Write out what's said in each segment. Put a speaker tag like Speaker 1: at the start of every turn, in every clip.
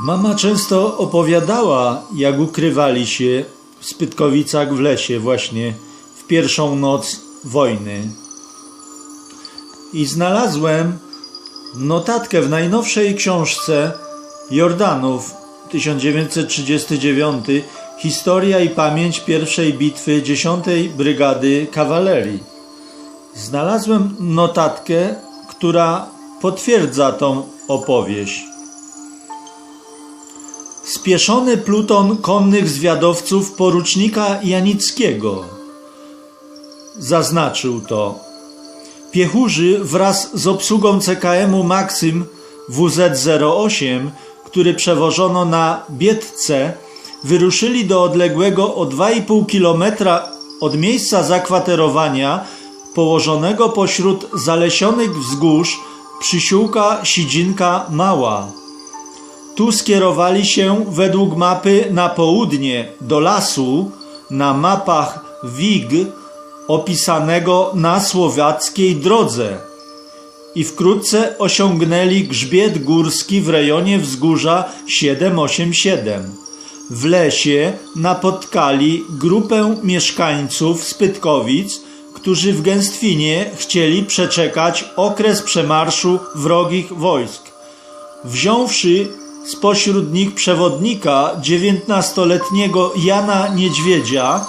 Speaker 1: Mama często opowiadała, jak ukrywali się w Spytkowicach w lesie właśnie w pierwszą noc wojny. I znalazłem notatkę w najnowszej książce Jordanów 1939 Historia i pamięć pierwszej bitwy 10 Brygady Kawalerii. Znalazłem notatkę, która potwierdza tą opowieść. Spieszony pluton konnych zwiadowców porucznika Janickiego. Zaznaczył to. Piechurzy wraz z obsługą CKM-u Maksym WZ-08, który przewożono na Biedce, wyruszyli do odległego o 2,5 km od miejsca zakwaterowania położonego pośród zalesionych wzgórz przysiłka Sidzinka Mała. Tu skierowali się według mapy na południe do lasu na mapach WIG opisanego na słowackiej drodze i wkrótce osiągnęli grzbiet górski w rejonie wzgórza 787. W lesie napotkali grupę mieszkańców Spytkowic, którzy w Gęstwinie chcieli przeczekać okres przemarszu wrogich wojsk. Wziąwszy spośród nich przewodnika dziewiętnastoletniego Jana Niedźwiedzia,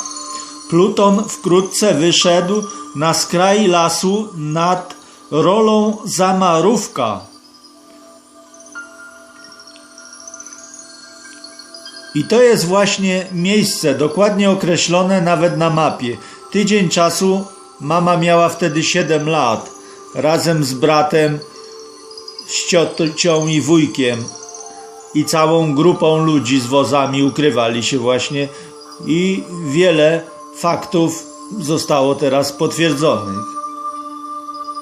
Speaker 1: Pluton wkrótce wyszedł na skraj lasu nad rolą Zamarówka. I to jest właśnie miejsce dokładnie określone nawet na mapie. Tydzień czasu mama miała wtedy 7 lat. Razem z bratem, z ciocią i wujkiem i całą grupą ludzi z wozami ukrywali się właśnie i wiele faktów zostało teraz potwierdzonych.